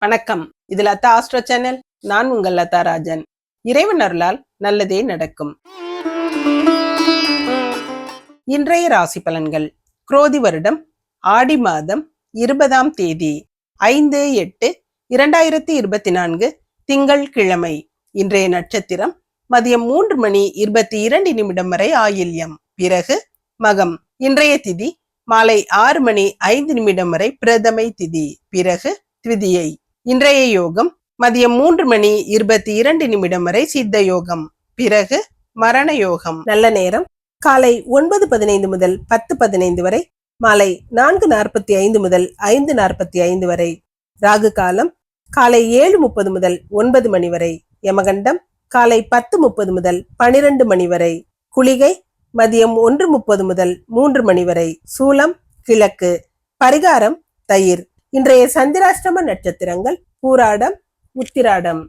வணக்கம். இது Latha astro channel. நான் உங்கள் லதா ராஜன். இறைவன் அருளால் நல்லதே நடக்கும். இன்றைய ராசி பலன்கள். குரோதி வருடம் ஆடி மாதம் இருபதாம் தேதி. ஐந்து எட்டு இரண்டாயிரத்தி இருபத்தி நான்கு திங்கள் கிழமை. இன்றைய நட்சத்திரம் மதியம் மூன்று மணி இருபத்தி இரண்டு நிமிடம் வரை ஆயில்யம். பிறகு மகம். இன்றைய திதி மாலை ஆறு மணி ஐந்து நிமிடம் வரை பிரதமை திதி. பிறகு திதியை. இன்றைய யோகம் மதியம் மூன்று மணி இருபத்தி இரண்டு நிமிடம் வரை சித்த யோகம். பிறகு மரண யோகம். நல்ல நேரம். காலை ஒன்பது பதினைந்து முதல் பத்து பதினைந்து வரை மாலை நான்கு நாற்பத்தி ஐந்து முதல் ஐந்து நாற்பத்தி ஐந்து வரை. ராகு காலம் காலை ஏழு முப்பது முதல் ஒன்பது மணி வரை. யமகண்டம் காலை பத்து முப்பது முதல் பனிரெண்டு மணி வரை. குளிகை மதியம் ஒன்று முப்பது முதல் மூன்று மணி வரை. சூலம் கிழக்கு. பரிகாரம் தயிர். இன்றைய சந்திராஷ்டம நட்சத்திரங்கள் பூராடம் உத்திராடம்.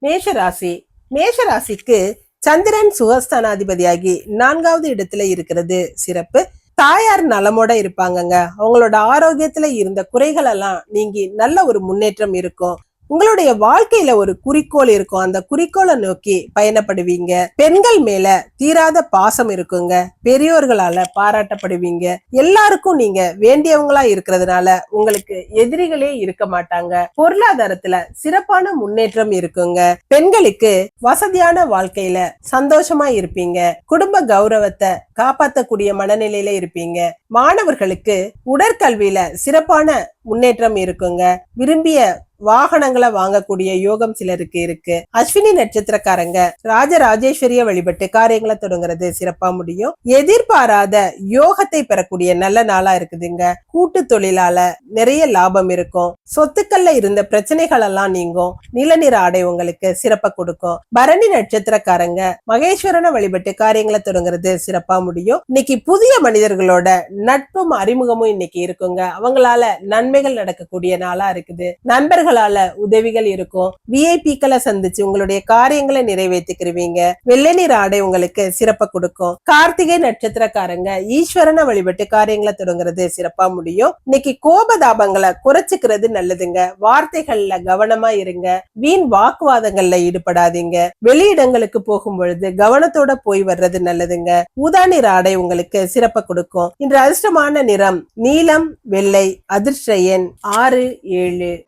மேஷராசி. மேஷராசிக்கு சந்திரன் சுகஸ்தானாதிபதியாகி நான்காவது இடத்துல இருக்கிறது. சிறப்பு. தாயார் நலமோட இருப்பாங்கங்க. அவங்களோட ஆரோக்கியத்துல இருந்த குறைகள் எல்லாம் நீங்கி நல்ல ஒரு முன்னேற்றம் இருக்கும். உங்களுடைய வாழ்க்கையில ஒரு குறிக்கோள் இருக்கும். அந்த குறிக்கோளை நோக்கி பயணப்படுவீங்க. பெண்கள் மேல தீராத பாசம் இருக்குங்க. பெரியோர்களால பாராட்டப்படுவீங்க. எல்லாருக்கும் நீங்க வேண்டியவங்களா இருக்கிறதுனால உங்களுக்கு எதிரிகளே இருக்க மாட்டாங்க. பொருளாதாரத்துல சிறப்பான முன்னேற்றம் இருக்குங்க. பெண்களுக்கு வசதியான வாழ்க்கையில சந்தோஷமா இருப்பீங்க. குடும்ப கௌரவத்தை காப்பாத்தக்கூடிய மனநிலையில இருப்பீங்க. மாணவர்களுக்கு உடற்கல்வியில சிறப்பான முன்னேற்றம் இருக்குங்க. விரும்பிய வாகனங்களை வாங்கக்கூடிய யோகம் சிலருக்கு இருக்கு. அஸ்வினி நட்சத்திரக்காரங்க ராஜராஜேஸ்வரிய வழிபட்டு காரியங்களை தொடங்குறது சிறப்பா முடியும். எதிர்பாராத யோகத்தை பெறக்கூடிய நல்ல நாளா இருக்குதுங்க. கூட்டு தொழிலால நிறைய லாபம் இருக்கும். சொத்துக்கள்ல இருந்த பிரச்சனைகள் எல்லாம் நீங்கும். நிலநீர் ஆடை உங்களுக்கு சிறப்பை கொடுக்கும். பரணி நட்சத்திரக்காரங்க மகேஸ்வரனை வழிபட்டு காரியங்களை தொடங்குறது சிறப்பா முடியும். இன்னைக்கு புதிய மனிதர்களோட நட்பும் அறிமுகமும் இன்னைக்கு இருக்குங்க. அவங்களால நன்மைகள் நடக்கக்கூடிய நாளா இருக்குது. நண்பர்கள் நண்பர்களால உதவிகள் இருக்கும். விஐபிக்களை சந்திச்சு உங்களுடைய காரியங்களை நிறைவேற்றிக்கிருவீங்க. வெள்ளை நிற ஆடை உங்களுக்கு சிறப்ப கொடுக்கும். கார்த்திகை நட்சத்திரக்காரங்க ஈஸ்வரனை வழிபட்டு காரியங்களை தொடங்குறது சிறப்பா முடியும். இன்னைக்கு கோபதாபங்களை குறைச்சுக்கிறது நல்லதுங்க. வார்த்தைகள்ல கவனமா இருங்க. வீண் வாக்குவாதங்கள்ல ஈடுபடாதீங்க. வெளியிடங்களுக்கு போகும் பொழுது கவனத்தோட போய் வர்றது நல்லதுங்க. ஊதா நிற ஆடை உங்களுக்கு சிறப்ப கொடுக்கும். இன்று அதிர்ஷ்டமான நிறம் நீலம் வெள்ளை அதிர்ஷ்ட எண் ஆறு ஏழு.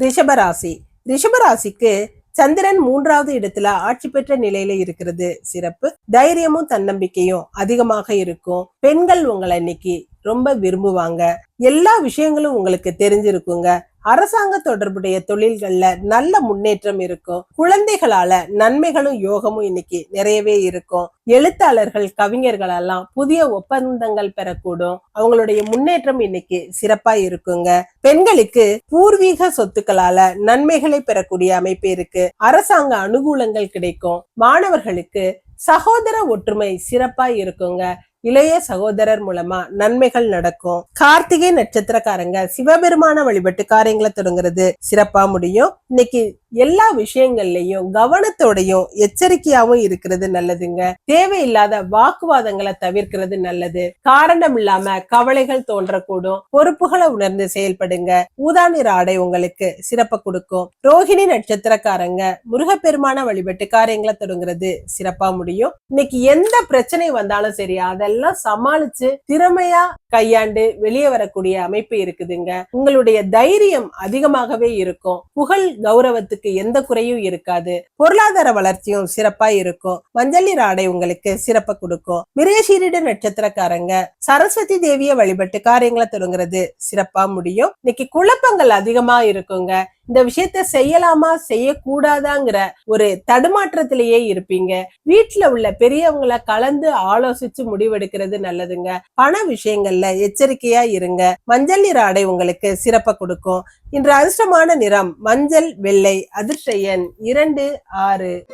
ரிஷபராசி. ரிஷபராசிக்கு சந்திரன் மூன்றாவது இடத்துல ஆட்சி பெற்ற நிலையில இருக்கிறது. சிறப்பு. தைரியமும் தன்னம்பிக்கையும் அதிகமாக இருக்கும். பெண்கள் உங்களை இன்னைக்கு ரொம்ப விரும்புவாங்க. எல்லா விஷயங்களும் உங்களுக்கு தெரிஞ்சிருக்குங்க. அரசாங்க தொடர்புடைய தொழில்கள்ல நல்ல முன்னேற்றம் இருக்கும். குழந்தைகளால நன்மைகளும் யோகமும் இன்னைக்கு நிறையவே இருக்கும். எழுத்தாளர்கள் கவிஞர்கள் எல்லாம் புதிய ஒப்பந்தங்கள் பெறக்கூடும். அவங்களுடைய முன்னேற்றம் இன்னைக்கு சிறப்பா இருக்குங்க. பெண்களுக்கு பூர்வீக சொத்துக்களால நன்மைகளை பெறக்கூடிய அமைப்பு இருக்கு. அரசாங்க அனுகூலங்கள் கிடைக்கும். மாணவர்களுக்கு சகோதர ஒற்றுமை சிறப்பா இருக்குங்க. இளைய சகோதரர் மூலமா நன்மைகள் நடக்கும். கார்த்திகை நட்சத்திரக்காரங்க சிவபெருமான வழிபட்டு காரியங்களை தொடங்குறது சிறப்பா முடியும். இன்னைக்கு எல்லா விஷயங்கள்லயும் கவனத்தோடையும் எச்சரிக்கையாவும் இருக்கிறது நல்லதுங்க. தேவையில்லாத வாக்குவாதங்களை தவிர்க்கிறது நல்லது. காரணம் இல்லாம கவலைகள் தோன்றக்கூடும். பொறுப்புகளை உணர்ந்து செயல்படுங்க. ஊதாநிற ஆடை உங்களுக்கு சிறப்ப கொடுக்கும். ரோஹிணி நட்சத்திரக்காரங்க முருகப்பெருமான வழிபட்டு காரியங்களை தொடங்குறது சிறப்பா முடியும். இன்னைக்கு எந்த பிரச்சனை வந்தாலும் சரி அதெல்லாம் சமாளிச்சு திறமையா கையாண்டு வெளியே வரக்கூடிய அமைப்பு இருக்குதுங்க. உங்களுடைய தைரியம் அதிகமாகவே இருக்கும். புகழ் கௌரவத்துக்கு எந்த குறையும் இருக்காது. பொருளாதார வளர்ச்சியும் சிறப்பா இருக்கும். மஞ்சள் ஆடை உங்களுக்கு சிறப்பை கொடுக்கும். மிருகசீரிட நட்சத்திரக்காரங்க சரஸ்வதி தேவியை வழிபட்டு காரியங்களை தொடங்குறது சிறப்பா முடியும். இன்னைக்கு குழப்பங்கள் அதிகமா இருக்குங்க. இந்த விஷயத்த செய்யலாமா செய்யக்கூடாதாங்கிற ஒரு தடுமாற்றத்திலேயே இருப்பீங்க. வீட்டுல உள்ள பெரியவங்களை கலந்து ஆலோசிச்சு முடிவெடுக்கிறது நல்லதுங்க. பண விஷயங்கள்ல எச்சரிக்கையா இருங்க. மஞ்சள் நிற ஆடை உங்களுக்கு சிறப்பை கொடுக்கும். இன்று அதிர்ஷ்டமான நிறம் மஞ்சள் வெள்ளை அதிர்ஷ்ட எண் இரண்டு ஆறு.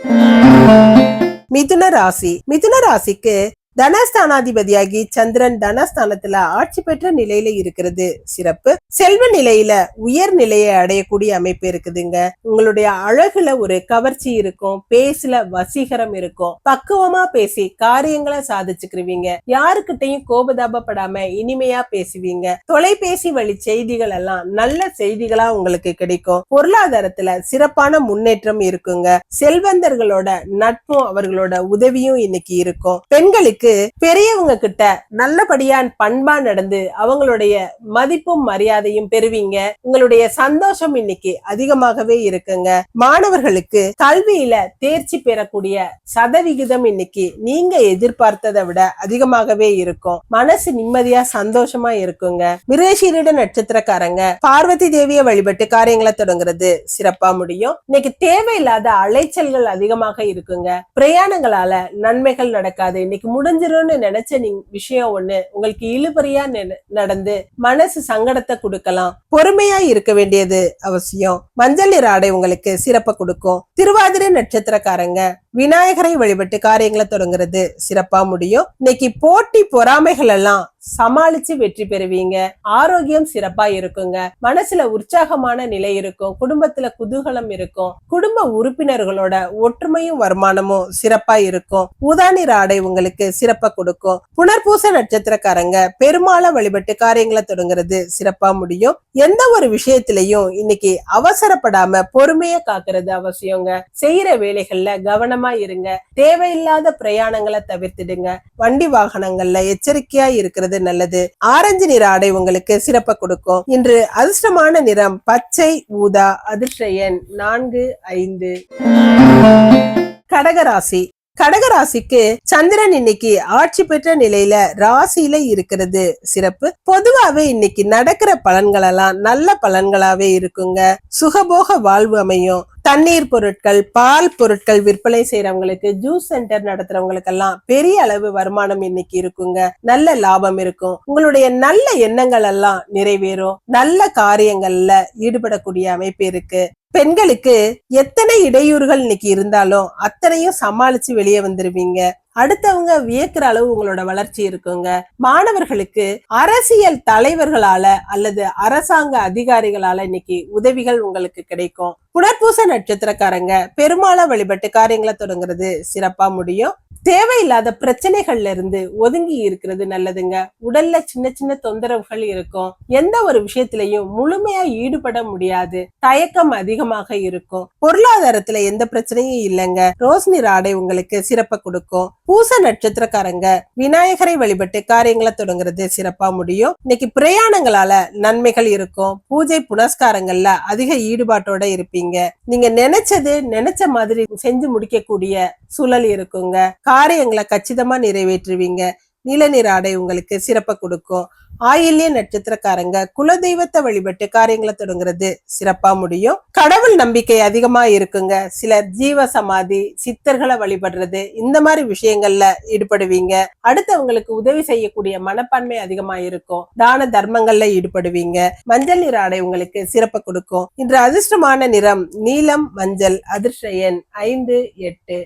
மிதுன ராசி. மிதுன ராசிக்கு தனஸ்தானாதிபதியாகி சந்திரன் தனஸ்தானத்துல ஆட்சி பெற்ற நிலையில இருக்கிறது. சிறப்பு. செல்வ நிலையில உயர் நிலையை அடையக்கூடிய அமைப்பு இருக்குதுங்க. உங்களுடைய அழகுல ஒரு கவர்ச்சி இருக்கும். பேசுல வசீகரம் இருக்கும். பக்குவமா பேசி காரியங்களை சாதிச்சுக்கிருவீங்க. யாருக்கிட்டையும் கோபதாபப்படாம இனிமையா பேசுவீங்க. தொலைபேசி வழி செய்திகள் எல்லாம் நல்ல செய்திகளா உங்களுக்கு கிடைக்கும். பொருளாதாரத்துல சிறப்பான முன்னேற்றம் இருக்குங்க. செல்வந்தர்களோட நட்பும் அவர்களோட உதவியும் இன்னைக்கு இருக்கும். பெண்களுக்கு பெரியவங்க கிட்ட நல்லபடியா பண்பா நடந்து அவங்களுடைய மதிப்பும் மரியாதையும் பெறுவீங்க. உங்களுடைய சந்தோஷம் இன்னைக்கு அதிகமாகவே இருக்குங்க. மாணவர்களுக்கு கல்வியில தேர்ச்சி பெறக்கூடிய சதவிகிதம் இன்னைக்கு நீங்க எதிர்பார்த்ததை விட அதிகமாகவே இருக்கும். மனசு நிம்மதியா சந்தோஷமா இருக்குங்க. மிருகசீரிட நட்சத்திரக்காரங்க பார்வதி தேவியை வழிபட்டு காரியங்களை தொடங்குறது சிறப்பா முடியும். இன்னைக்கு தேவையில்லாத அலைச்சல்கள் அதிகமாக இருக்குங்க. பிரயாணங்களால நன்மைகள் நடக்காது. இன்னைக்கு முடிஞ்சிரும்னு நினைச்ச நீ விஷயம் ஒண்ணு உங்களுக்கு இழுபறியா நடந்து மனசு சங்கடத்தை கொடுக்கலாம். பொறுமையா இருக்க வேண்டியது அவசியம். மஞ்சள் நிற ஆடை உங்களுக்கு சிறப்பை கொடுக்கும். திருவாதிரை நட்சத்திரக்காரங்க விநாயகரை வழிபட்டு காரியங்களை தொடங்குறது சிறப்பா முடியும். இன்னைக்கு போட்டி பொறாமைகள் எல்லாம் சமாளிச்சு வெற்றி பெறுவீங்க. ஆரோக்கியம் சிறப்பா இருக்குங்க. மனசுல உற்சாகமான நிலை இருக்கும். குடும்பத்துல குதூகலம் இருக்கும். குடும்ப உறுப்பினர்களோட ஒற்றுமையும் வருமானமும் சிறப்பா இருக்கும். உதாநிற ஆடை உங்களுக்கு சிறப்பா கொடுக்கும். புனர்பூச நட்சத்திரக்காரங்க பெருமாளை வழிபட்டு காரியங்களை தொடங்குறது சிறப்பா முடியும். எந்த ஒரு விஷயத்திலையும் இன்னைக்கு அவசரப்படாம பொறுமையை காக்குறது அவசியங்க. செய்யற வேலைகள்ல கவனமா இருங்க. தேவையில்லாத பிரயாணங்களை தவிர்த்திடுங்க. வண்டி வாகனங்கள்ல எச்சரிக்கையா இருக்கிறது நல்லது. ஆரஞ்சு நிற ஆடை உங்களுக்கு சிறப்ப கொடுக்கும். இன்று அதிர்ஷ்டமான நிறம் பச்சை ஊதா அதிர்ஷ்ட எண் நான்கு ஐந்து. கடகராசி. கடகராசிக்கு சந்திரன் இன்னைக்கு ஆட்சி பெற்ற நிலையில ராசியில இருக்கிறது. சிறப்பு. பொதுவாவே இன்னைக்கு நடக்கிற பலன்களெல்லாம் நல்ல பலன்களாவே இருக்குங்க. சுகபோக வாழ்வு அமையும். தண்ணீர் பொருட்கள் பால் பொருட்கள் விற்பனை செய்யறவங்களுக்கு ஜூஸ் சென்டர் நடத்துறவங்களுக்கெல்லாம் பெரிய அளவு வருமானம் இன்னைக்கு இருக்குங்க. நல்ல லாபம் இருக்கும். உங்களுடைய நல்ல எண்ணங்கள் எல்லாம் நிறைவேறும். நல்ல காரியங்கள்ல ஈடுபடக்கூடிய அமைப்பு இருக்கு. பெண்களுக்கு எத்தனை இடையூறுகள் இன்னைக்கு இருந்தாலும் அத்தனையும் சமாளிச்சு வெளியே வந்துருவீங்க. அடுத்தவங்க வியக்கிற அளவு உங்களோட வளர்ச்சி இருக்குங்க. மாணவர்களுக்கு அரசியல் தலைவர்களால அல்லது அரசாங்க அதிகாரிகளால இன்னைக்கு உதவிகள் உங்களுக்கு கிடைக்கும். புனர்பூச நட்சத்திரக்காரங்க பெருமாள வழிபட்டு காரியங்களை தொடங்குறது சிறப்பா முடியும். தேவையில்லாத பிரச்சனைகள்ல இருந்து ஒதுங்கி இருக்கிறது நல்லதுங்க. உடல்ல சின்ன சின்ன தொந்தரவுகள் இருக்கும். எந்த ஒரு விஷயத்திலையும் முழுமையா ஈடுபட முடியாது. தயக்கம் அதிகமாக இருக்கும். பொருளாதாரத்துல எந்த பிரச்சனையும் இல்லைங்க. ரோஸ்னி ராடை உங்களுக்கு சிறப்பை கொடுக்கும். பூச நட்சத்திரக்காரங்க விநாயகரை வழிபட்டு காரியங்களை தொடங்குறது சிறப்பா முடியும். இன்னைக்கு பிரயாணங்களால நன்மைகள் இருக்கும். பூஜை புனஸ்காரங்கள்ல அதிக ஈடுபாட்டோட இருப்பீங்க. நீங்க நினைச்சது நினைச்ச மாதிரி செஞ்சு முடிக்கக்கூடிய சூழல் இருக்குங்க. காரியங்களை கச்சிதமா நிறைவேற்றுவீங்க. நீல ஆடை உங்களுக்கு சிறப்பை கொடுக்கும். ஆயில்ய நட்சத்திரக்காரங்க குலதெய்வத்தை வழிபட்டு காரியங்களை தொடங்குறது சிறப்பா முடியும். கடவுள் நம்பிக்கை அதிகமா இருக்குங்க. சிலர் ஜீவ சமாதி சித்தர்களை வழிபடுறது இந்த மாதிரி விஷயங்கள்ல ஈடுபடுவீங்க. அடுத்தவங்களுக்கு உதவி செய்யக்கூடிய மனப்பான்மை அதிகமா இருக்கும். தான தர்மங்கள்ல ஈடுபடுவீங்க. மஞ்சள் நிற ஆடை உங்களுக்கு சிறப்பை கொடுக்கும். இன்று அதிர்ஷ்டமான நிறம் நீலம் மஞ்சள் அதிர்ஷ்ட எண் ஐந்து எட்டு.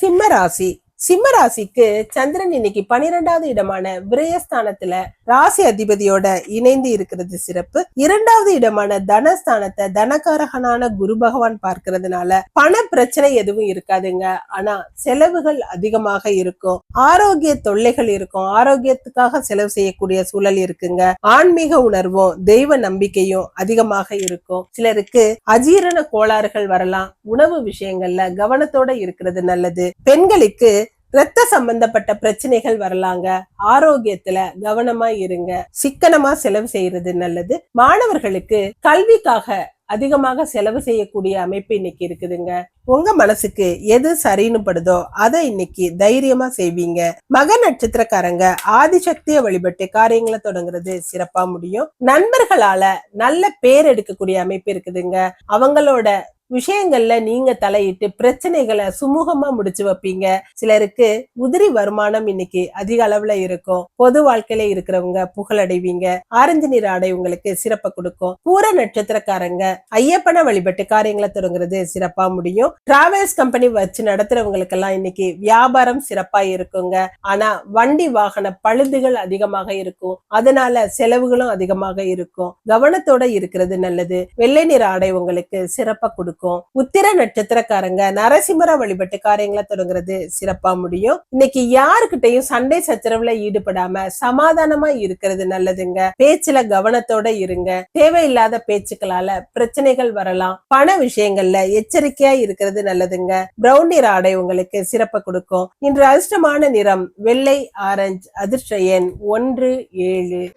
சிம்ம ராசி. சிம்மராசிக்கு சந்திரன் இன்னைக்கு பனிரெண்டாவது இடமான விரயஸ்தானத்துல ராசி அதிபதியோட இணைந்து இருக்கிறது சிறப்பு. இரண்டாவது இடமான தனஸ்தானத்தை தனகாரகனான குரு பகவான் பார்க்கறதுனால பண பிரச்சனை எதுவும் இருக்காதுங்க. ஆனா செலவுகள் அதிகமாக இருக்கும். ஆரோக்கிய தொல்லைகள் இருக்கும். ஆரோக்கியத்துக்காக செலவு செய்யக்கூடிய சூழல் இருக்குங்க. ஆன்மீக உணர்வும் தெய்வ நம்பிக்கையும் அதிகமாக இருக்கும். சிலருக்கு அஜீரண கோளாறுகள் வரலாம். உணவு விஷயங்கள்ல கவனத்தோட இருக்கிறது நல்லது. பெண்களுக்கு ரத்த சம்பந்தப்பட்ட பிரச்சனைகள் வரலாங்க. ஆரோக்கியத்துல கவனமா இருங்க. சிக்கனமா செலவு செய்யறது நல்லது. மாணவர்களுக்கு கல்விக்காக அதிகமாக செலவு செய்யக்கூடிய அமைப்பு இன்னைக்கு இருக்குதுங்க. உங்க மனசுக்கு எது சரின்னு படுதோ அதை இன்னைக்கு தைரியமா செய்வீங்க. மக நட்சத்திரக்காரங்க ஆதிசக்தியை வழிபட்டு காரியங்களை தொடங்குறது சிறப்பா முடியும். நண்பர்களால நல்ல பேர் எடுக்கக்கூடிய அமைப்பு இருக்குதுங்க. அவங்களோட விஷயங்கள்ல நீங்க தலையிட்டு பிரச்சனைகளை சுமூகமா முடிச்சு வைப்பீங்க. சிலருக்கு உதிரி வருமானம் இன்னைக்கு அதிக அளவுல இருக்கும். பொது வாழ்க்கையில இருக்கிறவங்க புகழடைவீங்க. ஆரஞ்சு நிற ஆடை உங்களுக்கு சிறப்பை கொடுக்கும். பூர நட்சத்திரக்காரங்க ஐயப்பன வழிபட்டு காரியங்களை தொடங்குறது சிறப்பா முடியும். டிராவல்ஸ் கம்பெனி வச்சு நடத்துறவங்களுக்கெல்லாம் இன்னைக்கு வியாபாரம் சிறப்பா இருக்குங்க. ஆனா வண்டி வாகன பழுதுகள் அதிகமாக இருக்கும். அதனால செலவுகளும் அதிகமாக இருக்கும். கவனத்தோட இருக்கிறது நல்லது. வெள்ளை நிற ஆடை உங்களுக்கு சிறப்பா கொடுக்கும். உத்திர நட்சத்திரக்காரங்க நரசிம்மர வழிபட்டு காரியங்களை தொடங்குறது சிறப்பா முடியும். இன்னைக்கு யாருக்கிட்டையும் சண்டை சச்சரவுல ஈடுபடாம சமாதானமா இருக்கிறது நல்லதுங்க. பேச்சுல கவனத்தோட இருங்க. தேவையில்லாத பேச்சுக்களால பிரச்சனைகள் வரலாம். பண விஷயங்கள்ல எச்சரிக்கையா இருக்கிறது நல்லதுங்க. பிரவுன் நிற ஆடை உங்களுக்கு சிறப்பை கொடுக்கும். இன்று அதிர்ஷ்டமான நிறம் வெள்ளை ஆரஞ்சு அதிர்ஷ்ட எண் ஒன்று ஏழு.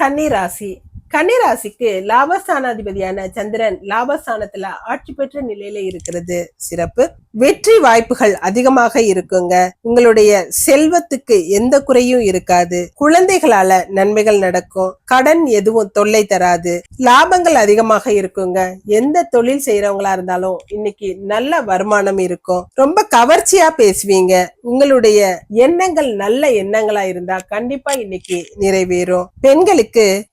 கன்னிராசி கன்னிராசிக்கு லாபஸ்தானாதிபதியான சந்திரன் லாபஸ்தானத்துல ஆட்சி பெற்ற நிலையில இருக்கிறது. சிறப்பு. வெற்றி வாய்ப்புகள் அதிகமாக இருக்குங்க. உங்களுடைய செல்வத்துக்கு எந்த குறையும் இருக்காது. குழந்தைகளால நன்மைகள் நடக்கும். கடன் எதுவும் தொல்லை தராது. லாபங்கள் அதிகமாக இருக்குங்க. எந்த தொழில் செய்யறவங்களா இருந்தாலும் இன்னைக்கு நல்ல வருமானம் இருக்கும். ரொம்ப கவர்ச்சியா பேசுவீங்க. உங்களுடைய எண்ணங்கள் நல்ல எண்ணங்களா இருந்தா கண்டிப்பா இன்னைக்கு நிறைவேறும். பெண்களுக்கு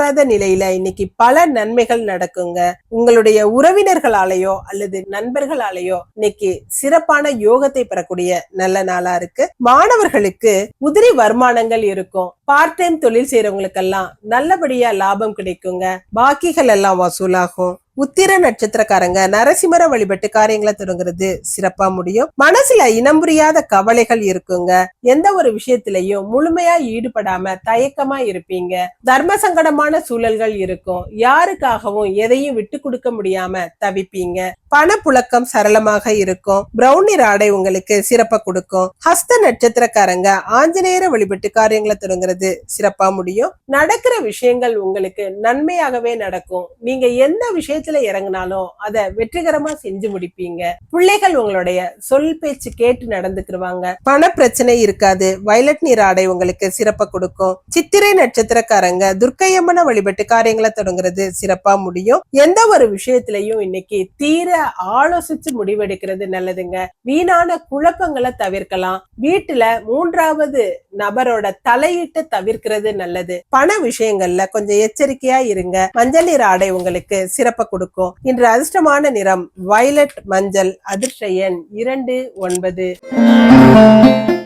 மாறாத நிலையில இன்னைக்கு பல நன்மைகள் நடக்குங்க. உங்களுடைய உறவினர்களாலேயோ அல்லது நண்பர்களாலேயோ இன்னைக்கு சிறப்பான யோகத்தை பெறக்கூடிய நல்ல நாளா இருக்கு. மாணவர்களுக்கு உதிரி வருமானங்கள் இருக்கும். பார்ட் டைம் தொழில் செய்யறவங்களுக்கெல்லாம் நல்லபடியா லாபம் கிடைக்குங்க. பாக்கிகள் எல்லாம் வசூலாகும். உத்திர நட்சத்திரக்காரங்க நரசிம்மர வழிபட்டு காரியங்களை தொடங்குறது சிறப்பா முடியும். மனசுல இனம் புரியாத கவலைகள் இருக்குங்க. எந்த ஒரு விஷயத்திலையும் முழுமையா ஈடுபடாம தயக்கமா இருப்பீங்க. தர்ம சங்கடமான சூழல்கள் இருக்கும். யாருக்காகவும் எதையும் விட்டு கொடுக்க முடியாம தவிப்பீங்க. பணப்புழக்கம் சரளமாக இருக்கும். பிரவுன் ஆடை உங்களுக்கு சிறப்பா கொடுக்கும். ஹஸ்த நட்சத்திரக்காரங்க ஆஞ்சநேயர வழிபட்டு காரியங்களை தொடங்குறது சிறப்பா முடியும். நடக்கிற விஷயங்கள் உங்களுக்கு நன்மையாகவே நடக்கும். நீங்க எந்த களத்துல இறங்கினாலும் அதை வெற்றிகரமா செஞ்சு முடிப்பீங்க. பிள்ளைகள் உங்களுடைய சொல் பேச்சு கேட்டு நடந்துக்கிடுவாங்க பண பிரச்சனை இருக்காது. வயலட் நீர் ஆடை உங்களுக்கு சிறப்ப கொடுக்கும். சித்திரை நட்சத்திரக்காரங்க துர்க்கையம்மனை வழிபட்டு காரியங்களை தொடங்குறது சிறப்பா முடியும். எந்த ஒரு விஷயத்திலையும் இன்னைக்கு தீர ஆலோசிச்சு முடிவெடுக்கிறது நல்லதுங்க. வீணான குழப்பங்களை தவிர்க்கலாம். வீட்டுல மூன்றாவது நபரோட தலையிட்டு தவிர்க்கிறது நல்லது. பண விஷயங்கள்ல கொஞ்சம் எச்சரிக்கையா இருங்க. மஞ்சள் நீர் ஆடை உங்களுக்கு சிறப்ப கொடுக்கும் இன்று அதிர்ஷ்டமான நிறம் வயலட் மஞ்சள் அதிர்ஷ்ட எண் இரண்டு ஒன்பது.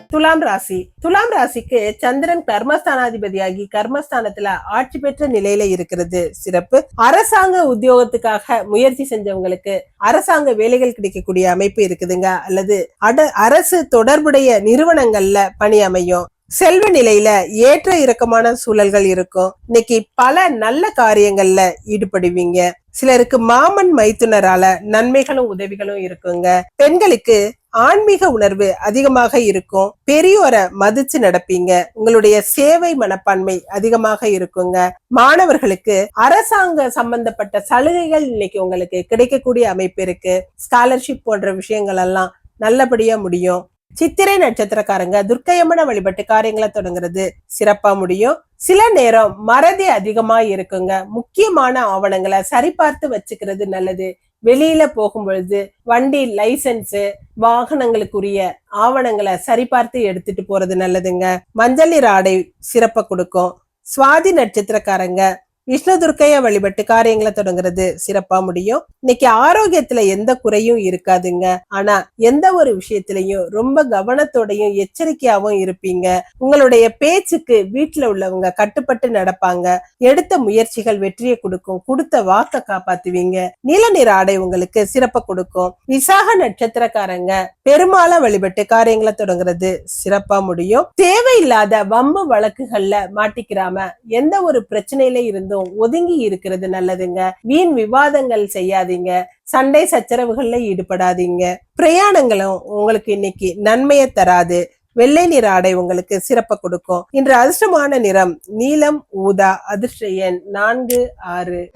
துலாம் ராசி. துலாம் ராசிக்கு சந்திரன் கர்மஸ்தானாதிபதியாகி கர்மஸ்தானத்துல ஆட்சி பெற்ற நிலையில இருக்கிறது. சிறப்பு. அரசாங்க உத்தியோகத்துக்காக முயற்சி செஞ்சவங்களுக்கு அரசாங்க வேலைகள் கிடைக்கக்கூடிய அமைப்பு இருக்குதுங்க. அல்லது அட அரசு தொடர்புடைய நிறுவனங்கள்ல பணி அமையும். செல்வ நிலையில ஏற்ற இறக்கமான சூழல்கள் இருக்கும். இன்னைக்கு பல நல்ல காரியங்கள்ல ஈடுபடுவீங்க. சிலருக்கு மாமன் மைத்துனரால நன்மைகளும் உதவிகளும் இருக்குங்க. பெண்களுக்கு ஆன்மீக உணர்வு அதிகமாக இருக்கும். பெரியோரை மதிச்சு நடப்பீங்க. உங்களுடைய சேவை மனப்பான்மை அதிகமாக இருக்குங்க. மாணவர்களுக்கு அரசாங்க சம்பந்தப்பட்ட சலுகைகள் இன்னைக்கு உங்களுக்கு கிடைக்கக்கூடிய அமைப்பு இருக்கு. ஸ்காலர்ஷிப் போன்ற விஷயங்கள் எல்லாம் நல்லபடியா முடியும். சித்திரை நட்சத்திரக்காரங்க துர்க்கையம்மனை வழிபட்டு காரியங்களை தொடங்குறது சிறப்பா முடியும். சில நேரம் மறதி அதிகமா இருக்குங்க. முக்கியமான ஆவணங்களை சரிபார்த்து வச்சுக்கிறது நல்லது. வெளியில போகும் பொழுது வண்டி லைசன்ஸ் வாகனங்களுக்குரிய ஆவணங்களை சரிபார்த்து எடுத்துட்டு போறது நல்லதுங்க. மஞ்சள் ஆடை சிறப்பை கொடுக்கும். சுவாதி நட்சத்திரக்காரங்க விஷ்ணுதுர்க்கையா வழிபட்டு காரியங்களை தொடங்குறது சிறப்பா முடியும். இன்னைக்கு ஆரோக்கியத்துல எந்த குறையும் இருக்காதுங்க. ஆனா எந்த ஒரு விஷயத்திலையும் ரொம்ப கவனத்தோடையும் எச்சரிக்கையாவும் இருப்பீங்க. உங்களுடைய பேச்சுக்கு வீட்டுல உள்ளவங்க கட்டுப்பட்டு நடப்பாங்க. எடுத்த முயற்சிகள் வெற்றியை கொடுக்கும். கொடுத்த வாக்க காப்பாத்துவீங்க. நீல நிற ஆடை உங்களுக்கு சிறப்ப கொடுக்கும். விசாக நட்சத்திரக்காரங்க பெருமாளை வழிபட்டு காரியங்களை தொடங்குறது சிறப்பா முடியும். தேவையில்லாத வம்பு வழக்குகள்ல மாட்டிக்கிறாம எந்த ஒரு பிரச்சனையில இருந்தும் ஒதுங்கி இருக்கிறது நல்லதுங்க. வீண் விவாதங்கள் செய்யாதீங்க. சண்டை சச்சரவுகள்ல ஈடுபடாதீங்க. பிரயாணங்களும் உங்களுக்கு இன்னைக்கு நன்மையை தராது. வெள்ளை நிற ஆடை உங்களுக்கு சிறப்பை கொடுக்கும். இன்று அதிர்ஷ்டமான நிறம் நீலம் ஊதா அதிர்ஷ்ட எண் நான்கு ஆறு.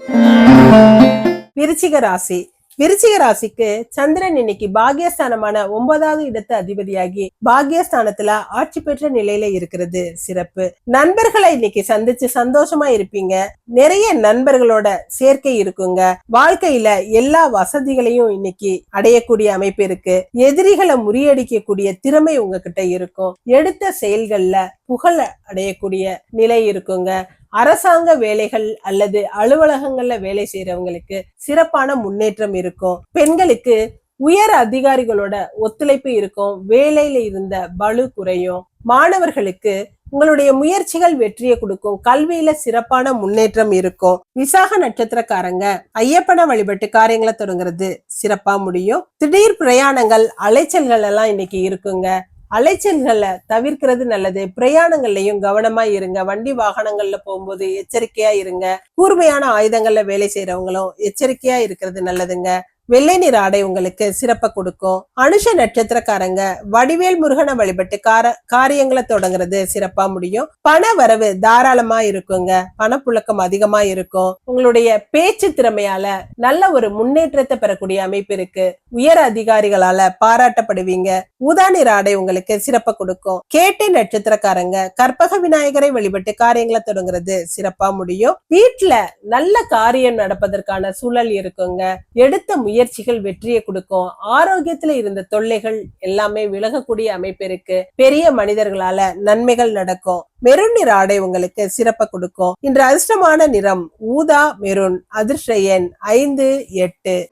விருச்சிக ராசி. விருச்சிக ராசிக்கு சந்திரன் இன்னைக்கு பாகியஸ்தானமான ஒன்பதாவது இடத்து அதிபதியாகி பாகியஸ்தானத்துல ஆட்சி பெற்ற நிலையில இருக்கிறது. சிறப்பு. நண்பர்களை இன்னைக்கு சந்திச்சு சந்தோஷமா இருப்பீங்க. நிறைய நண்பர்களோட சேர்க்கை இருக்குங்க. வாழ்க்கையில எல்லா வசதிகளையும் இன்னைக்கு அடையக்கூடிய அமைப்பு இருக்கு. எதிரிகளை முறியடிக்கக்கூடிய திறமை உங்ககிட்ட இருக்கும். எடுத்த செயல்கள்ல புகழ் அடையக்கூடிய நிலை இருக்குங்க. அரசாங்க வேலைகள் அல்லது அலுவலகங்கள்ல வேலை செய்யறவங்களுக்கு சிறப்பான முன்னேற்றம் இருக்கும். பெண்களுக்கு உயர் அதிகாரிகளோட ஒத்துழைப்பு இருக்கும். வேலையில இருந்த பலு குறையும். மாணவர்களுக்கு உங்களுடைய முயற்சிகள் வெற்றியை கொடுக்கும். கல்வியில சிறப்பான முன்னேற்றம் இருக்கும். விசாக நட்சத்திரக்காரங்க ஐயப்பன வழிபட்டு காரியங்களை தொடங்குறது சிறப்பா முடியும். திடீர் பிரயாணங்கள் அலைச்சல்கள் எல்லாம் இன்னைக்கு இருக்குங்க. அலைச்சல்களை தவிர்க்கிறது நல்லது. பிரயாணங்கள்லயும் கவனமா இருங்க. வண்டி வாகனங்கள்ல போகும்போது எச்சரிக்கையா இருங்க. கூர்மையான ஆயுதங்கள்ல வேலை செய்யறவங்களும் எச்சரிக்கையா இருக்கிறது நல்லதுங்க. வெள்ளை நிற ஆடை உங்களுக்கு சிறப்பை கொடுக்கும். அனுஷ நட்சத்திரக்காரங்க வடிவேல் முருகனை வழிபட்டு கார காரியங்களை தொடங்குறது சிறப்பா முடியும். பண வரவு தாராளமா இருக்குங்க. பணப்புழக்கம் அதிகமா இருக்கும். உங்களுடைய பேச்சு திறமையால நல்ல ஒரு முன்னேற்றத்தை பெறக்கூடிய அமைப்பு இருக்கு. உயர் அதிகாரிகளால பாராட்டப்படுவீங்க. ஊதா நிற ஆடை உங்களுக்கு சிறப்பை கொடுக்கும். கேட்டை நட்சத்திரக்காரங்க கற்பக விநாயகரை வழிபட்டு காரியங்களை தொடங்குறது சிறப்பா முடியும். வீட்டுல நல்ல காரியம் நடப்பதற்கான சூழல் இருக்குங்க. எடுத்த முயற்சி முயற்சிகள் வெற்றியை கொடுக்கும். ஆரோக்கியத்துல இருந்த தொல்லைகள் எல்லாமே விலகக்கூடிய அமைப்பு இருக்கு. பெரிய மனிதர்களால நன்மைகள் நடக்கும். மெருன் நிற ஆடை உங்களுக்கு சிறப்ப கொடுக்கும். இன்று அதிர்ஷ்டமான நிறம் ஊதா மெருன் அதிர்ஷ்ட எண் ஐந்து எட்டு.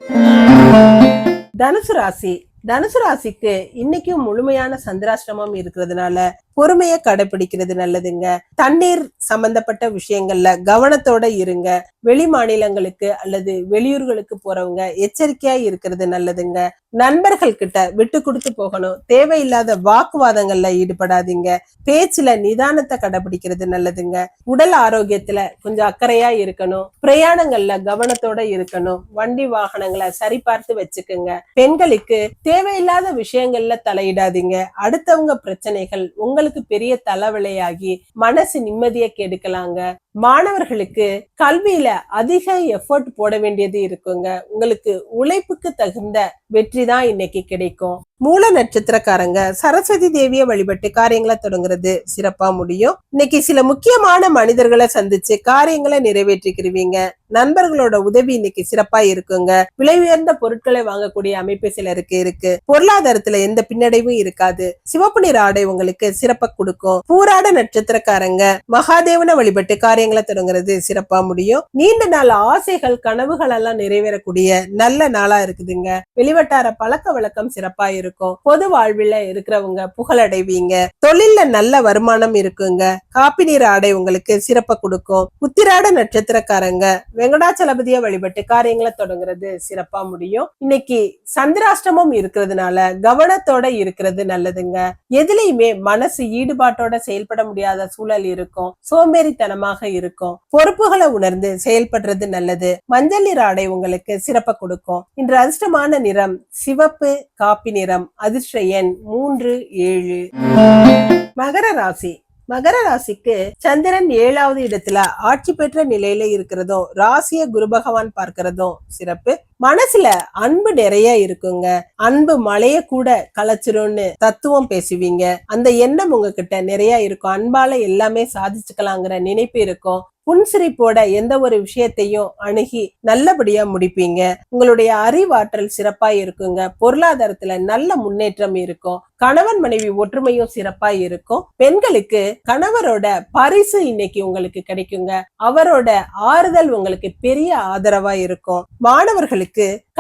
தனுசு ராசி. தனுசு ராசிக்கு இன்னைக்கும் முழுமையான சந்திராசிரமம் இருக்கிறதுனால பொறுமையை கடைபிடிக்கிறது நல்லதுங்க. தண்ணீர் சம்பந்தப்பட்ட விஷயங்கள்ல கவனத்தோட இருங்க. வெளி மாநிலங்களுக்கு அல்லது வெளியூர்களுக்கு போறவங்க எச்சரிக்கையா இருக்கிறது நல்லதுங்க. நண்பர்கள் கிட்ட விட்டு கொடுத்து போகணும். தேவையில்லாத வாக்குவாதங்கள்ல ஈடுபடாதீங்க. பேச்சுல நிதானத்தை கடைபிடிக்கிறது நல்லதுங்க. உடல் ஆரோக்கியத்துல கொஞ்சம் அக்கறையா இருக்கணும். பிரயாணங்கள்ல கவனத்தோட இருக்கணும். வண்டி வாகனங்களை சரிபார்த்து வச்சுக்குங்க. பெண்களுக்கு தேவையில்லாத விஷயங்கள்ல தலையிடாதீங்க. அடுத்தவங்க பிரச்சனைகள் உங்களுக்கு பெரிய தலைவலையாகி மனசு நிம்மதியை கெடுக்கலாங்க. மாணவர்களுக்கு கல்வியில அதிக எஃபர்ட் போட வேண்டியது இருக்குங்க. உங்களுக்கு உழைப்புக்கு தகுந்த வெற்றி தான் இன்னைக்கு கிடைக்கும். மூல நட்சத்திரக்காரங்க சரஸ்வதி தேவிய வழிபட்டு காரியங்களை தொடங்குறது சிறப்பா முடியும். இன்னைக்கு சில முக்கியமான மனிதர்களை சந்திச்சு காரியங்களை நிறைவேற்றிக்கிருவீங்க. நண்பர்களோட உதவி இன்னைக்கு சிறப்பா இருக்குங்க. விலை உயர்ந்த பொருட்களை வாங்கக்கூடிய அமைப்பு சிலருக்கு இருக்கு. பொருளாதாரத்துல எந்த பின்னடைவும் இருக்காது. சிவப்பு நிற ஆடை உங்களுக்கு சிறப்பா கொடுக்கும். பூராட நட்சத்திரக்காரங்க மகாதேவனை வழிபட்டு காரியங்களை தொடங்குறது சிறப்பா முடியும். நீண்ட நாள் ஆசைகள் கனவுகள் எல்லாம் நிறைவேறக்கூடிய நல்ல நாளா இருக்குதுங்க. வட்டார பழக்க வழக்கம் சிறப்பா இருக்கும். பொது வாழ்வில் இருக்கிறவங்க புகழடைவீங்க. தொழில்ல நல்ல வருமானம் இருக்குங்க. காப்பி நீர் ஆடை உங்களுக்கு சிறப்ப கொடுக்கும். உத்திராட நட்சத்திரக்காரங்க வெங்கடாச்சலபதிய வழிபட்டு காரியங்களை தொடங்குறது சிறப்பா முடியும். இன்னைக்கு சந்திராஷ்டமம் இருக்கிறதுனால கவனத்தோட இருக்கிறது நல்லதுங்க. எதுலயுமே மனசு ஈடுபாட்டோட செயல்பட முடியாத சூழல் இருக்கும். சோம்பேறித்தனமாக இருக்கும். பொறுப்புகளை உணர்ந்து செயல்படுறது நல்லது. மஞ்சள் நிற ஆடை உங்களுக்கு சிறப்ப கொடுக்கும். இன்று அதிர்ஷ்டமான நிறம் சிவப்பு காப்பி நிறம் அதிர்ஷ்ட எண் மூன்று ஏழு. மகர ராசி. மகர ராசிக்கு சந்திரன் ஏழாவது இடத்துல ஆட்சி பெற்ற நிலையில இருக்கிறதும் ராசிய குரு பகவான் பார்க்கிறதும் சிறப்பு. மனசுல அன்பு நிறைய இருக்குங்க. அன்பு மழைய கூட கலைச்சிரும்னு தத்துவம் பேசுவீங்க. அந்த எண்ணம் உங்ககிட்ட நிறைய இருக்கும். அன்பால எல்லாமே சாதிச்சுக்கலாங்கிற நினைப்பு இருக்கும். புன்சிரிப்போட எந்த ஒரு விஷயத்தையும் அணுகி நல்லபடியா முடிப்பீங்க. உங்களுடைய அறிவாற்றல் சிறப்பா இருக்குங்க. பொருளாதாரத்துல நல்ல முன்னேற்றம் இருக்கும். கணவன் மனைவி ஒற்றுமையும் சிறப்பா இருக்கும். பெண்களுக்கு கணவரோட பரிசு இன்னைக்கு உங்களுக்கு கிடைக்குங்க. அவரோட ஆறுதல் உங்களுக்கு பெரிய ஆதரவா இருக்கும். மாணவர்களுக்கு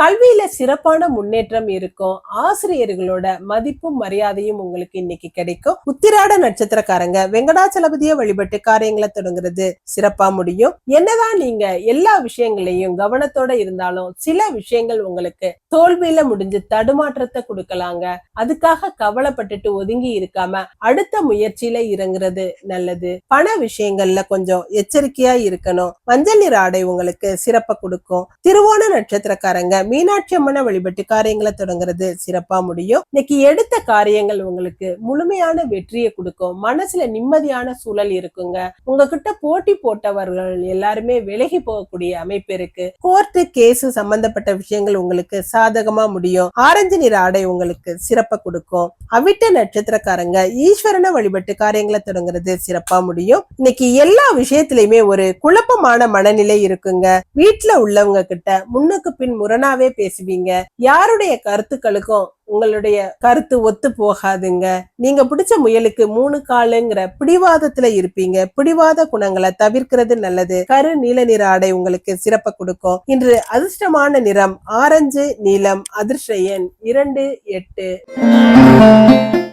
கல்வியில சிறப்பான முன்னேற்றம் இருக்கும். ஆசிரியர்களோட மதிப்பும் மரியாதையும் உங்களுக்கு இன்னைக்கு கிடைக்கும். உத்திராட நட்சத்திரக்காரங்க வெங்கடாச்சலபதிய வழிபட்டு காரியங்களை தொடங்குறது சிறப்பா முடியும். என்னதான் நீங்க எல்லா விஷயங்களையும் கவனத்தோட இருந்தாலும் சில விஷயங்கள் உங்களுக்கு தோல்வியில முடிஞ்சு தடுமாற்றத்தை கொடுக்கலாங்க. அதுக்காக கவலைப்பட்டுட்டு ஒதுங்கி இருக்காம அடுத்த முயற்சியில இறங்குறது நல்லது. பண விஷயங்கள்ல கொஞ்சம் எச்சரிக்கையா இருக்கணும். மஞ்சள் நிற ஆடை உங்களுக்கு சிறப்பை கொடுக்கும். திருவோண சொந்தக்காரங்க மீனாட்சி அம்மனை வழிபட்டு காரியங்களை தொடங்குறது சிறப்பா முடியும். இன்னைக்கு எடுத்த காரியங்கள் உங்களுக்கு முழுமையான வெற்றியை கொடுக்கும். மனசுல நிம்மதியான சூழல் இருக்குங்க. உங்ககிட்ட போட்டி போட்டவர்கள் எல்லாருமே விலகி போகக்கூடிய அமைப்பு இருக்கு. கோர்ட்டு கேஸ் சம்பந்தப்பட்ட விஷயங்கள் உங்களுக்கு சாதகமா முடியும். ஆரஞ்சு நிற ஆடை உங்களுக்கு சிறப்பை கொடுக்கும். அவிட்ட நட்சத்திரக்காரங்க ஈஸ்வரனை வழிபட்டு காரியங்களை தொடங்குறது சிறப்பா முடியும். இன்னைக்கு எல்லா விஷயத்திலயுமே ஒரு குழப்பமான மனநிலை இருக்குங்க. வீட்டுல உள்ளவங்க கிட்ட முன்னுக்கு பின் முரணாவே பேசுவீங்க. யாருடைய கருத்துக்களுக்கும் உங்களுடைய கருத்து ஒத்து போகாதுங்க. நீங்க பிடிச்ச முயலுக்கு மூணு காலுங்கிற பிடிவாதத்துல இருப்பீங்க. பிடிவாத குணங்களை தவிர்க்கிறது நல்லது. கரு நீல நிற ஆடை உங்களுக்கு சிறப்ப கொடுக்கும். இன்று அதிர்ஷ்டமான நிறம் ஆரஞ்சு நீலம் அதிர்ஷ்ட எண் இரண்டு எட்டு.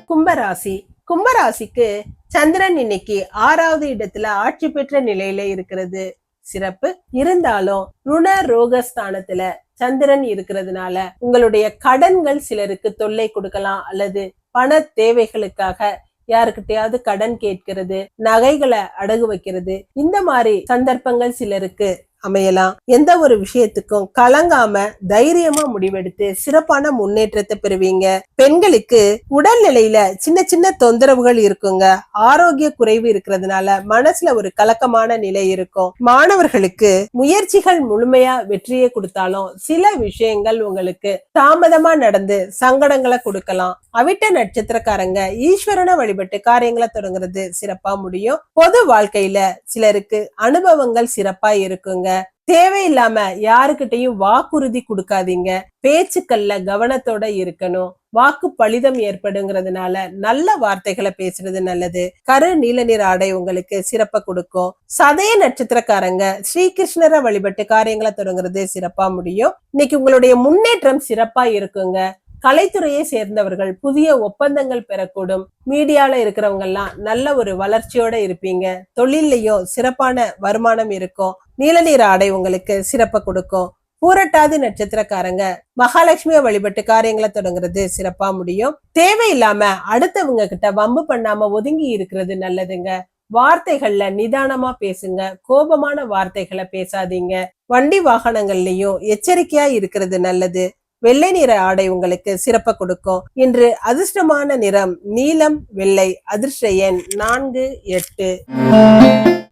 கும்பராசி. கும்பராசிக்கு சந்திரன் இன்னைக்கு ஆறாவது இடத்துல ஆட்சி பெற்ற நிலையில இருக்கிறது. சிறப்பு. இருந்தாலும் ருண ரோகஸ்தானத்துல சந்திரன் இருக்கிறதுனால உங்களுடைய கடன்கள் சிலருக்கு தொல்லை கொடுக்கலாம் அல்லது பண தேவைகளுக்காக யாருக்கிட்டையாவது கடன் கேட்கிறது நகைகளை அடகு வைக்கிறது. இந்த மாதிரி சந்தர்ப்பங்கள் சிலருக்கு அமையலாம். எந்த ஒரு விஷயத்துக்கும் கலங்காம தைரியமா முடிவெடுத்து சிறப்பான முன்னேற்றத்தை பெறுவீங்க. பெண்களுக்கு உடல்நிலையில சின்ன சின்ன தொந்தரவுகள் இருக்குங்க. ஆரோக்கிய குறைவு இருக்கிறதுனால மனசுல ஒரு கலக்கமான நிலை இருக்கும். மாணவர்களுக்கு முயற்சிகள் முழுமையா வெற்றியை கொடுத்தாலும் சில விஷயங்கள் உங்களுக்கு தாமதமா நடந்து சங்கடங்களை கொடுக்கலாம். அவிட்ட நட்சத்திரக்காரங்க ஈஸ்வரனை வழிபட்டு காரியங்களை தொடங்குறது சிறப்பா முடியும். பொது வாழ்க்கையில சிலருக்கு அனுபவங்கள் சிறப்பா இருக்குங்க. தேவையில்லாம யாருக்கிட்டையும் வாக்குறுதி கொடுக்காதீங்க. பேச்சுக்கள்ல கவனத்தோட இருக்கணும். வாக்கு பலிதம் ஏற்படுங்கிறதுனால நல்ல வார்த்தைகளை பேசுறது நல்லது. கரு நீல நிற ஆடை உங்களுக்கு சிறப்ப கொடுக்கும். சதய நட்சத்திரக்காரங்க ஸ்ரீகிருஷ்ணரை வழிபட்டு காரியங்களை தொடங்குறது சிறப்பா முடியும். இன்னைக்கு உங்களுடைய முன்னேற்றம் சிறப்பா இருக்குங்க. கலைத்துறையை சேர்ந்தவர்கள் புதிய ஒப்பந்தங்கள் பெறக்கூடும். மீடியால இருக்கிறவங்க எல்லாம் நல்ல ஒரு வளர்ச்சியோட இருப்பீங்க. தொழிலையும் சிறப்பான வருமானம் இருக்கும். நீலநீர ஆடை உங்களுக்கு சிறப்பை கொடுக்கும். பூரட்டாதி நட்சத்திரக்காரங்க மகாலட்சுமியை வழிபட்டு காரியங்களை தொடங்குறது சிறப்பா முடியும். தேவையில்லாம அடுத்தவங்க கிட்ட வம்பு பண்ணாம ஒதுங்கி இருக்கிறது நல்லதுங்க. வார்த்தைகள்ல நிதானமா பேசுங்க. கோபமான வார்த்தைகளை பேசாதீங்க. வண்டி வாகனங்கள்லயும் எச்சரிக்கையா இருக்கிறது நல்லது. வெள்ளை நிற ஆடை உங்களுக்கு சிறப்ப கொடுக்கும். இன்று அதிர்ஷ்டமான நிறம் நீலம் வெள்ளை அதிர்ஷ்ட எண் நான்கு எட்டு.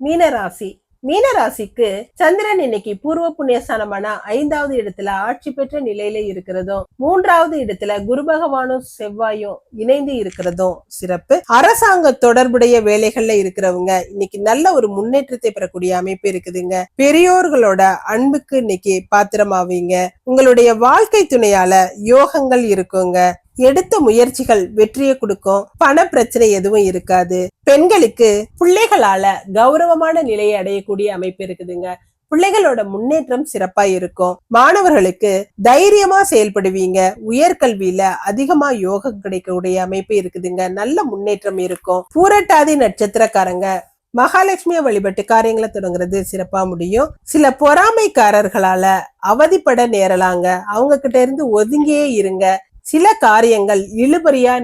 மீனராசி மீனராசிக்கு சந்திரன் இன்னைக்கு பூர்வ புண்ணியஸ்தானமான ஐந்தாவது இடத்துல ஆட்சி பெற்ற நிலையில இருக்கிறதும் மூன்றாவது இடத்துல குரு பகவானும் செவ்வாயும் இணைந்து இருக்கிறதும் சிறப்பு. அரசாங்க தொடர்புடைய வேலைகள்ல இருக்கிறவங்க இன்னைக்கு நல்ல ஒரு முன்னேற்றத்தை பெறக்கூடிய அமைப்பு இருக்குதுங்க. பெரியோர்களோட அன்புக்கு இன்னைக்கு பாத்திரமாவீங்க. உங்களுடைய வாழ்க்கை துணையால யோகங்கள் இருக்குங்க. எடுத்த முயற்சிகள் வெற்றியை கொடுக்கும். பண பிரச்சனை எதுவும் இருக்காது. பெண்களுக்கு பிள்ளைகளால கௌரவமான நிலையை அடையக்கூடிய அமைப்பு இருக்குதுங்க. பிள்ளைகளோட முன்னேற்றம் சிறப்பா இருக்கும். மாணவர்களுக்கு தைரியமா செயல்படுவீங்க. உயர்கல்வியில அதிகமா யோகம் கிடைக்கக்கூடிய அமைப்பு இருக்குதுங்க. நல்ல முன்னேற்றம் இருக்கும். பூரட்டாதி நட்சத்திரக்காரங்க மகாலட்சுமியை வழிபட்டு காரியங்களை தொடங்குறது சிறப்பா முடியும். சில பொறாமைக்காரர்களால அவதிப்பட நேரலாங்க. அவங்க கிட்ட இருந்து ஒதுங்கியே இருங்க. சில காரியங்கள் இழுபறியா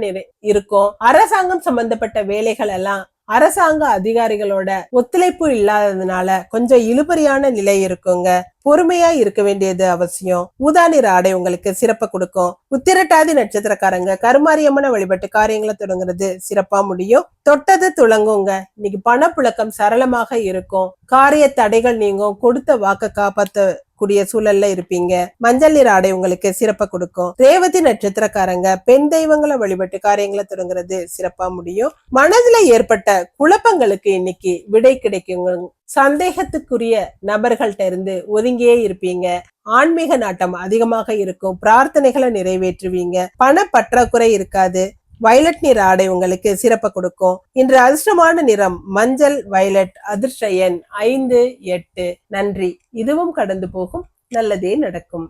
இருக்கும். அரசாங்கம் சம்பந்தப்பட்ட வேலைகள் எல்லாம் அரசாங்க அதிகாரிகளோட ஒத்துழைப்பு இல்லாததுனால கொஞ்சம் இழுபறியான நிலை இருக்குங்க. பொறுமையா இருக்க வேண்டியது அவசியம். ஊதா நிற ஆடை உங்களுக்கு சிறப்பை கொடுக்கும். உத்திரட்டாதி நட்சத்திரக்காரங்க கருமாரியம்மனை வழிபட்டு காரியங்களை தொடங்குறது சிறப்பா முடியும். தொட்டது துளங்குங்க. இன்னைக்கு பணப்புழக்கம் சரளமாக இருக்கும். காரிய தடைகள் நீங்கும். கொடுத்த வாக்க காப்பாத்த கூடிய சூழல்ல இருப்பீங்க. மஞ்சள் நிற ஆடை உங்களுக்கு சிறப்ப கொடுக்கும். ரேவதி நட்சத்திரக்காரங்க பெண் தெய்வங்களை வழிபட்டு காரியங்களை தொடங்குறது சிறப்பா முடியும். மனதுல ஏற்பட்ட குழப்பங்களுக்கு இன்னைக்கு விடை கிடைக்குங்க. சந்தேகத்துக்குரிய நபர்கள்ட்ட இருந்து ஒதுங்கியே இருப்பீங்க. ஆன்மீக நாட்டம் அதிகமாக இருக்கும். பிரார்த்தனைகளை நிறைவேற்றுவீங்க. பண பற்றாக்குறை இருக்காது. வயலட் நிற ஆடை உங்களுக்கு சிறப்ப கொடுக்கும். இன்று அதிர்ஷ்டமான நிறம் மஞ்சள் வயலட் அதிர்ஷ்ட எண் ஐந்து எட்டு. நன்றி. இதுவும் கடந்து போகும். நல்லதே நடக்கும்.